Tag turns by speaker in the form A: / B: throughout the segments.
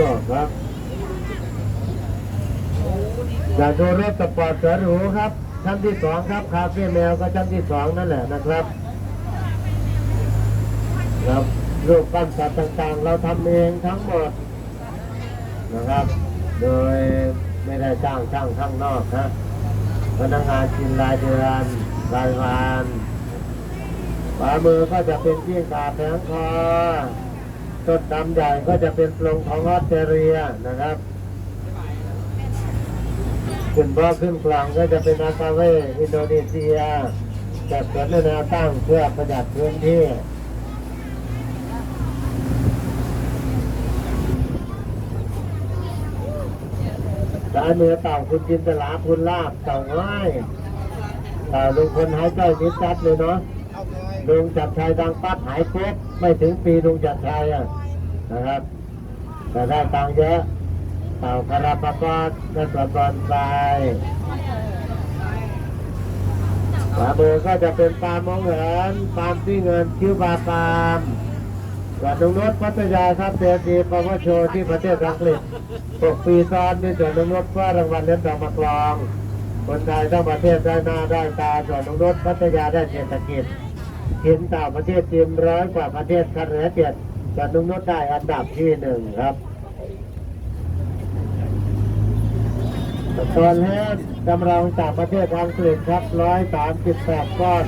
A: หรอกครับอยากดูรถสปอร์ตเสือหรูครับชั้นที่สองครับคาเฟ่แมวก็ชั้นที่สองนั่นแหละนะครับครับรูปปั้นสัตว์ต่างๆ เราทำเองทั้งหมดนะครับ โดยไม่ได้จ้างช่างข้างนอกนะพนักงานกินรายเดือนรายวันขวามือก็จะเป็นที่กาแผงคอ ต้นดำใหญ่ก็จะเป็นปลงของออสเตรเลียนะครับ ขึ้นบ่อขึ้นกลางก็จะเป็นอาคาเวอินโดนีเซียจัดสวนแนวตั้งเพื่อประหยัดพื้นที่สายมือเต่าคุณจินตลาคุณลาบเต่าง่ายเต่าลุงคนหายใจนิดจัดเลยเนาะ ลุงจัดชัยดังปั๊บหายปุ๊บไม่ถึงปีลุงจัดชัยอะนะครับ แต่ได้ตังเยอะเต่าคาราปากอดและสวนบอลไปขวามือก็จะเป็นปาล์มมองเหินปาล์มที่เงินคิวบาปามส่วนตรงน้นพัทยาครับเตรีปวโชว์ที่ประเทศอังกฤษ6ปีซ้อนมีส่วนตรงน้นว่ารางวัลเหรียญทองมากรองคนไทยทั้งประเทศได้หน้าได้ตาส่วนตรงน้นพัทยาได้เศรษฐกิจ ทีมต่างประเทศทีมร้อยกว่าประเทศคัดเหลือเจ็ดจะนุ่มนุษได้อันดับที่หนึ่งครับส่วนเล่นกำลังจากประเทศอังกฤษครับร้อยสามสิบแปดก้อน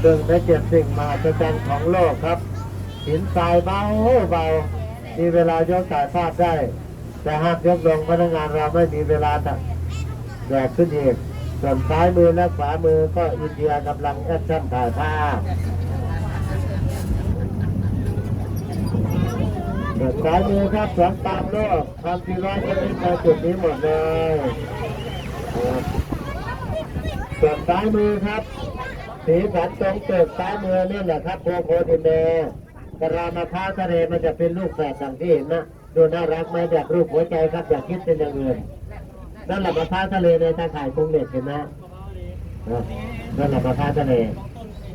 A: หนึ่งในเจ็ดสิ่งมหัศจรรย์ของโลกครับหินทรายเบาเบา มีเวลายกสายพาดได้ แต่หากยกลงพนักงานเราไม่มีเวลาแต่แบกขึ้นอีก ส่วนซ้ายมือและขวามือก็อินเดียกำลังแอคชั่นถ่ายภาพส่วนซ้ายมือครับสวนตามโลกทำที่ร้อยชนิดในจุดนี้หมดเลยครับส่วนซ้ายมือครับ สีสันตรงเกิดซ้ายมือนี่แหละครับโพโพดินเดกระรามะพร้าวทะเลมันจะเป็นลูกแฝดอย่างที่เห็นนะดูน่ารักไหมแบบรูปหัวใจครับอย่าคิดเป็นอย่างอื่น นั่นแหละมะพร้าวทะเลในตาข่ายกรงเหล็กเห็นไหมนะนั่นแหละมะพร้าวทะเล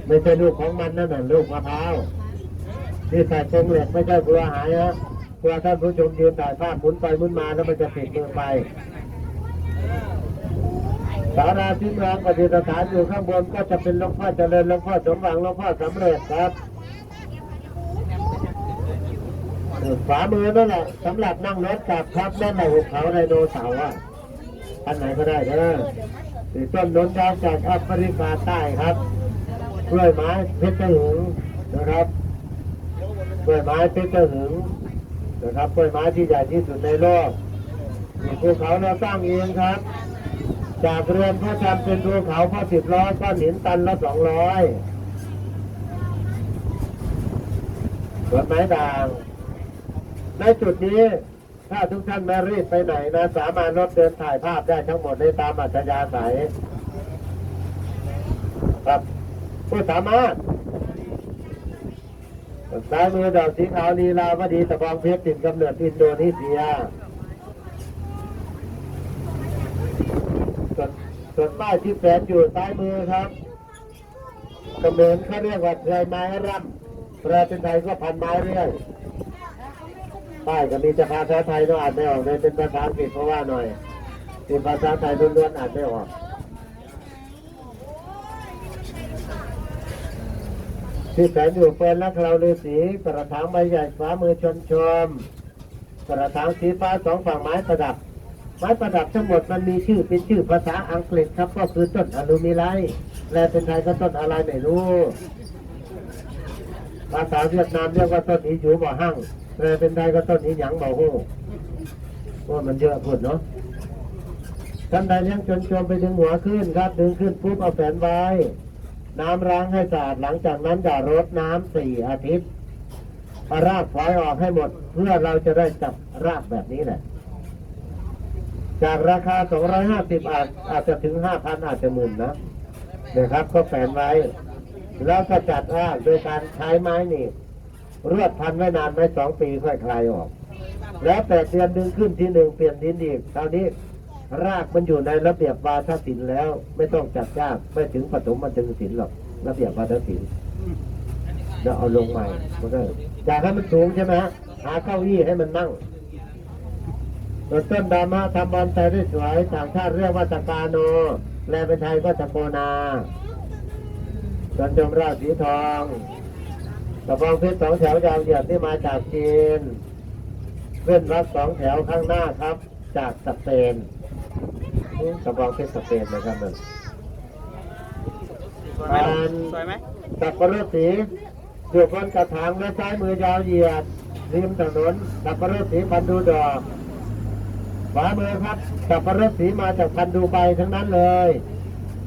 A: ไม่ใช่ลูกของมันนั่นน่ะลูกมะพร้าวที่ใส่กรงเหล็กไม่ใช่กลัวหายนะกลัวท่านผู้ชมยืนถ่ายภาพหมุนไปหมุนมาแล้วมันจะติดมือไปสาราที่เมืองปฏิสถานอยู่ข้างบนก็จะเป็นหลวงพ่อเจริญหลวงพ่อสมหวังหลวงพ่อสำเร็จครับฝามือนั่นแหละสำหรับนั่งรถกลับครับนั่นแหละหุบเขาไดโนเสาร์อะ อันไหนก็ได้เด้อสีต้นนนยาวจากแอฟริกาใต้ครับกล้วยไม้เพชรหึงนะครับกล้วยไม้เพชรหึงนะครับกล้วยไม้ที่ใหญ่ที่สุดในโลกมีภูเขาเราสร้างเองครับ จากเรือนพระจำเป็นภูเขาพระสิบล้อยก้อนหินตันละสองร้อยสวนไม้ด่างในจุดนี้ ถ้าทุกท่านไม่รีบไปไหนนะสามารถรถเดินถ่ายภาพได้ทั้งหมดในตามอัธยาศัยครับผู้สามารถซ้ายมือดอกสีขาวลีลาวดีตะบองเพชรติดกำเนิดอินโดนีเซียส่วนส่วนป้ายที่แฝงอยู่ซ้ายมือครับกำเนิดเขาเรียกว่าเคยไม้ร่ำแปลเป็นไทยก็พันไม้เรื่อย ป้ายก็มีแต่ภาษาไทยต้องอ่านไม่ออกเลยเป็นภาษาอังกฤษเพราะว่าหน่อยเป็นภาษาไทยล้วนๆอ่านไม่ออกที่แสนอยู่เป็นลักเราฤาษีกระถางใบใหญ่ฟ้ามือชนชมกระถางสีฟ้าสองฝั่งไม้ประดับ ไม้ประดับทั้งหมดมันมีชื่อเป็นชื่อภาษาอังกฤษครับ ก็คือต้นอลูมิไลท์และเป็นไทยก็ต้นอะไรไม่รู้ ภาษาเวียดนามเรียกว่าต้นอีจูบ่หั่ง แปลเป็นไทยก็ต้นอีหยังเบ่อหูว่ามันเยอะพูดเนาะท่านใดเลี้ยงจนชมไปดึงหัวขึ้นครับดึงขึ้นปุ๊บเอาแฝนไว้ น้ำล้างให้สะอาดหลังจากนั้นอย่ารดน้ำสี่อาทิตย์เอารากฝอยออกให้หมด เพื่อเราจะได้จับรากแบบนี้แหละ จากราคา 250 อาจอาจจะถึง 5,000 อาจจะหมื่นนะนะครับ ก็แฝนไว้ แล้วก็จัดรากโดยการใช้ไม้หนี่ รวดพันไว้นานไว้สองปีค่อยคลายออก แล้วแปดเดือนดึงขึ้นที่หนึ่งเปลี่ยนดินอีกคราวนี้รากมันอยู่ในระเบียบวาทศิลป์แล้ว ไม่ต้องจัดยากไม่ถึงปฐมมันถึงศิลป์หรอกระเบียบวาทศิลป์แล้วเอาลงใหม่มันก็จากให้มันสูงใช่ไหมฮะหาเก้าอี้ให้มันนั่งส่วนต้นดามะทำบอลไทยได้สวยต่างชาติเรียกว่าตะกาโนแปลเป็นไทยก็ตะโกนาส่วนจมราชสีทองก ระบองเพชรสองแถวยาวเหยียดที่มาจากจีนเว้นรักสองแถวข้างหน้าครับ จากสเปนนี่กระบองเพชรสเปนนะครับนั่น
B: สวยไหมสวยไหม
A: สับปะรดสีอยู่บนกระถางและซ้ายมือยาวเหยียดริมถนนสับปะรดสีพันดูดอกขวามือครับสับปะรดสีมาจากพันดูใบทั้งนั้นเลย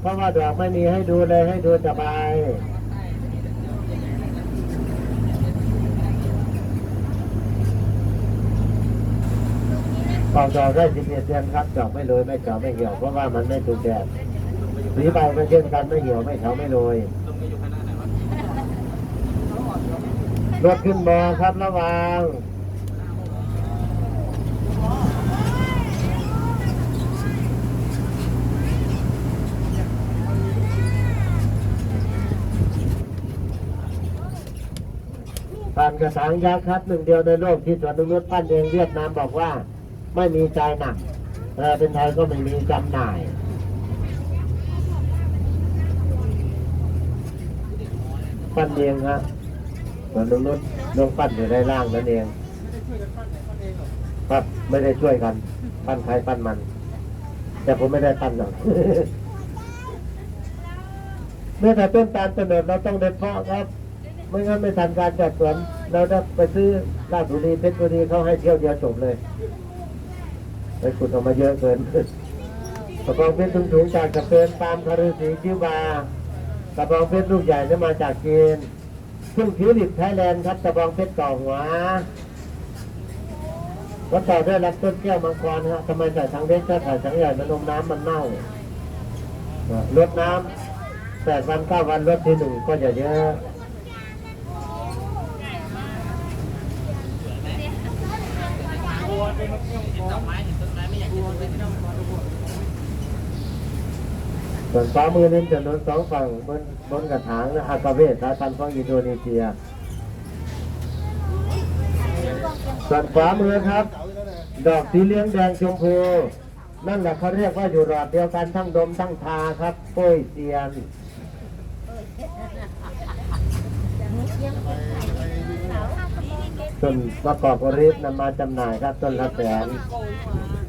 A: เพราะว่าดอกไม่มีให้ดูเลยให้ดูแต่ใบ ปอกดอกได้สิบเอ็ดเดือนครับดอกไม่โรยไม่เฉาไม่เหี่ยวเพราะว่ามันไม่ถูกแดดสีใบมันเช่นกันไม่เหี่ยวไม่เฉาไม่โรย
B: ลงไปอยู่ข้างหน้าไหนวะ
A: รถขึ้นมาครับระวังผ่านกระถางยักษ์ครับหนึ่งเดียวในโลกที่สวนนกนุษปั้นเองเวียดนามบอกว่า ไม่มีใจหนักแปลเป็นไทยก็ไม่มีจำหน่ายปั้นเองครับสวนนกนุษลงปั้นอยู่ในร่างนั่นเองครับไม่ได้ช่วยกัน ปั้นใครปั้นมัน แต่ผมไม่ได้ปั้นหรอกเมื่อแต่ต้นตาลเสนอเราต้องเด็ดเพาะครับ ไม่งั้นไม่ทันการจัดสวน เราจะไปซื้อราชบุรีเพชรบุรีเขาให้เที่ยวเดียวจบเลย ไปขุดออกมาเยอะเกินกระบองเพชรถุงๆจากสเปนตามคารุสีคิวบากระบองเพชรลูกใหญ่นี่มาจากจีนซึ่งผิวหลิบไทยแลนด์ครับกระบองเพชรต่อหัวก็ต่อด้วยรับต้นแก้วมังกรฮะทำไมใส่ทั้งเล็กถ้าใส่ทั้งใหญ่มันนมน้ำมันเน่าลดน้ำแปดวันเก้าวันลดทีหนึ่งก็จะเยอะ
B: เห็นดอกไม้ เห็นต้นไม้ไม่อเน้นไม้ไม่ต้องมาดู
A: ส่วนขวามือนั้นถนนสองฝั่งบนบนกระถางนะอากาเวสสายพันธุ์ของอินโดนีเซีย ส่วนขวามือครับ ดอกสีเหลืองแดงชมพูนั่นแหละเขาเรียกว่าอยู่รอดเดียวกันทั้งดมทั้งทาครับโป้ยเซียนต้นประกอบอริสนำมาจำหน่ายครับต้นละแสน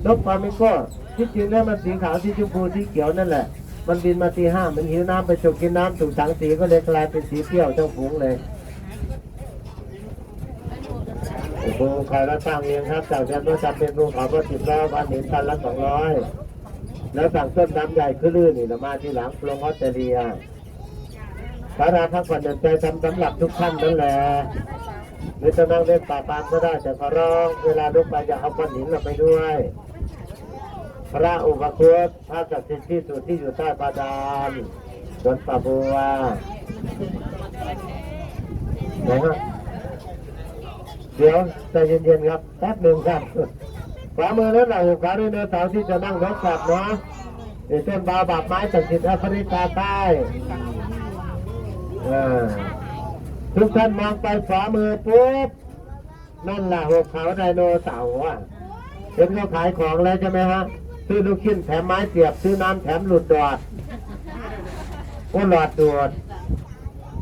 A: นกฟลามิงโก้ที่จริงแล้วมันสีขาวสีชมพูสีเขียวนั่นแหละ มันบินมาตีห้ามันหิวน้ำไปฉกกินน้ำถูกสังสีก็เลยกลายเป็นสีเปรี้ยวเจ้าฝูงเลยโอ้โหใครรับสร้างเองครับจากนั้นก็จำเป็นรูเขาวก็ติดแล้วพันเห็นตันละสองร้อยแล้วสั่งต้นน้ำใหญ่ขึ้นลื่นนี่นะมาที่หลังลงออสเตรเลียสาราพักผ่อนเดินใจทำสำหรับทุกท่านนั่นแหละหรือจะนั่งเล่นป่าปามก็ได้แต่ขอร้อง เวลาลุกไปอย่าเอาก้อนหินเราไปด้วย พระอุปคุตพระศักดิ์สิทธิ์ที่สุดที่อยู่ใต้บาดาลสวนป่าบัวนครับเดี๋ยวใจเย็นๆครับแป๊บหนึ่งครับขวามือนั้นเราหุบขาด้วยเนื้อเสาร์ที่จะนั่งรถกลับเนาะเดี๋ยวเส้นบาบาบไม้ศักดิ์สิทธิ์แอฟริกาใต้ทุกท่านมองไปขวามือปุ๊บนั่นแหละหัวเขาไดโนเสาร์อะเห็นเขาขายของแล้วใช่ไหมฮะ ซื้อลูกชิ้นแถมไม้เสียบ ซื้อน้ำแถมหลุดดอดก็หลอดดวด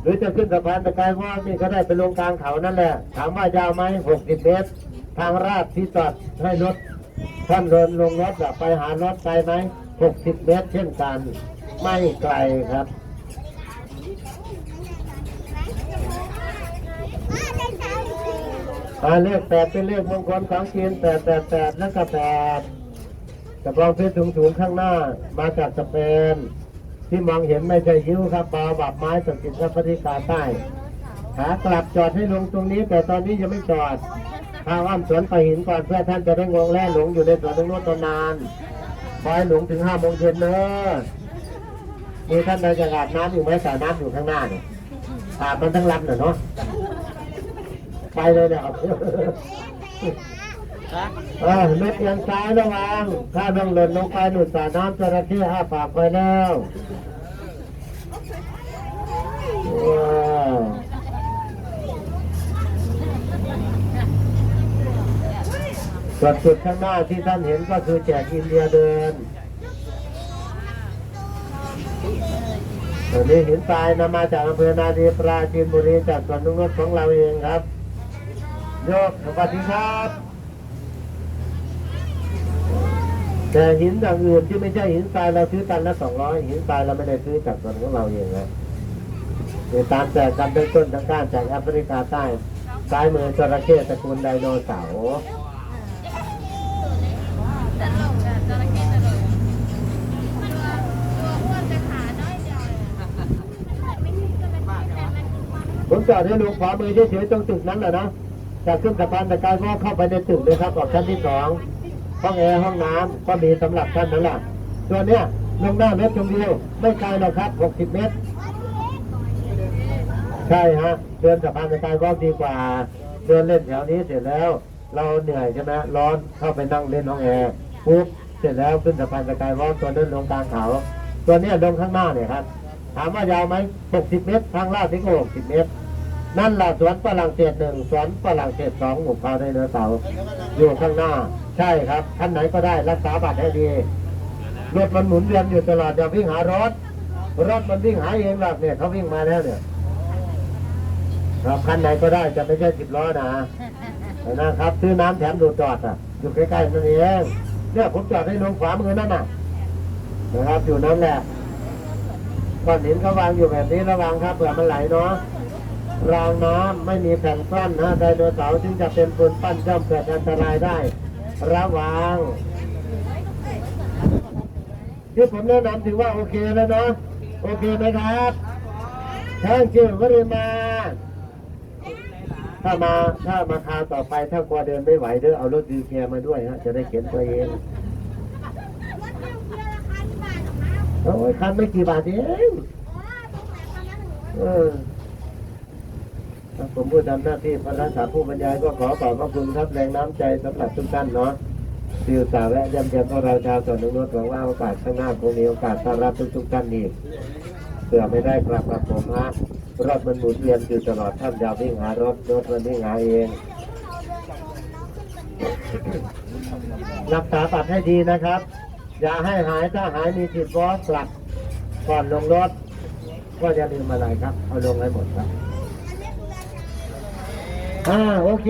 A: หรือจะขึ้นสะพานตะไคร้ว่านี่ก็ได้ไปลงกลางเขานั่นแหละ ถามว่ายาวไหมหกสิบเมตร ทางราดที่จอดให้รถท่านเดินลงรถอะไปหารถไกลไหมหกสิบเมตรเช่นกัน ไม่ไกลครับอ่าเลขแปดเป็นเลขมงคลของจีนแปดแปดแปดแล้วก็แปด กระบองเพชรสูงๆข้างหน้ามาจากสเปน ที่มองเห็นไม่ใช่ยิ้วครับบาบับไม้สกิดทัพริกาใต้ขากลับจอดให้ลงตรงนี้ แต่ตอนนี้ยังไม่จอดพาอ้อมสวนไปหินก่อนเพื่อท่านจะได้งงแล่หลงอยู่ในสวนตรงโน้นตอนนานคอยหลงถึงห้าโมงเย็นเนอะมีท่านใดจะอาบน้ำอยู่ไหมสระน้ำอยู่ข้างหน้าเนี่ยอาบมันทั้งลำน่ะเนาะไปเลยเนี่ย เออเม็ดยังซ้ายระวังถ้าต้องหล่นลงไปหนุนสาน้ำจระเข้อ้าปากไปแล้วว้าวส่วนจุดข้างหน้าที่ท่านเห็นก็คือแจกอินเดียเดินอันนี้หินทรายนำมาจากอำเภอนาดีปราจีนบุรีจากสวนนุ่งรถของเราเองครับ โยกสวัสดีครับ แต่หินอย่างอื่นที่ไม่ใช่หินทรายเราซื้อตันละสองร้อยหินทรายเราไม่ได้ซื้อจากสวนของเราเองนะตามแจกกันเป็นต้นทางการจากแอฟริกาใต้ซ้ายมือจระเข้ตระกูลไดโนเสาร์
C: ตลกอะจระเข้ตลกตัวตัวอ้วนแต่ขาน้อยเดียวเลยอะมันไม่ใช่จะเสือความ
A: ผมจอดให้ลุงขวามือเฉยๆตรงตึกนั้นแหละนะจากขึ้นสะพานตะกายก็เข้าไปในตึกเลยครับออกชั้นที่สอง ห้องแอร์ห้องน้ำก็มีสำหรับท่านนั่นแหละตัวเนี้ยลงหน้าเมตรชมวิวไม่ไกลหรอกครับ 60 เมตร ใช่ฮะเดินสะพานตะกายก็ดีกว่าเดินเล่นแถวนี้เสร็จแล้ว เราเหนื่อยใช่ไหมร้อนเข้าไปนั่งเล่นห้องแอร์ปุ๊บเสร็จแล้วขึ้นสะพานตะกายก็ตัวนั้นลงกลางเขาตัวเนี้ยลงข้างหน้าเนี่ยครับถามว่ายาวไหม 60 เมตร ทางลาดนี่ก็60 เมตร นั่นแหละสวนฝรั่งเศสหนึ่งสวนฝรั่งเศสสองหมู่เกาไดโนเสาร์อยู่ข้างหน้า ใช่ครับท่านไหนก็ได้รักษาบัตรให้ดีรถมันหมุนเวียนอยู่ตลอดอย่าวิ่งหารถรถมันวิ่งหาเองหรอกเนี่ยเขาวิ่งมาแล้วเนี่ยครับคันไหนก็ได้จะไม่ใช่สิบล้อนะนะครับซื้อน้ำแถมดูจอดอะ อยู่ใกล้ๆนั่นเองเนี่ยผมจอดให้ลงขวามือนั่นน่ะนะครับ อยู่นั่นแหละก้อนหินเขาวางอยู่แบบนี้ระวังครับเผื่อมันไหลเนาะรางน้ำไม่มีแผ่นกั้นนะไดโนเสาร์จึงจะเป็นปูนปั้นย่อมเกิดอันตรายได้ ระวังที่ผมแนะนำถือว่าโอเคแล้วเนาะโอเคไหมครับท่านชื่อวริมาถ้ามาถ้ามาคราวต่อไปถ้ากลัวเดินไม่ไหวเด้อเอารถดีเกียร์มาด้วยฮะจะได้เข็นตัวเอง
C: รถเดียวเดียวราคาที่บาทหรอกนะ
A: โอ้ยคันไม่กี่บาทเอง
C: โอ้ตรงไหนคันนั้นหนู
A: เออครับ ผมผู้ทำหน้าที่พระราชาผู้บรรยายก็ขอขอบพระคุณครับแรงน้ำใจสำหรับทุกท่านเนาะที่อุตส่าห์แวะเยี่ยมเยียมพวกเราชาวสวนนุนหวังว่าโอกาสข้างหน้าคงมีโอกาสต้อนรับทุกๆท่านอีกเผื่อไม่ได้กลับกับผมฮะรถมันหมุนเวียนอยู่ตลอดท่านยาวิ่งหารถรถมันวิ่งหาเองรักษาบัตรให้ดีนะครับ อย่าให้หายถ้าหายมีสิทธิ์วอสกลับก่อนลงรถ ก็อย่าลืมอะไรครับ เอาลงให้หมดครับ อ่าโอเค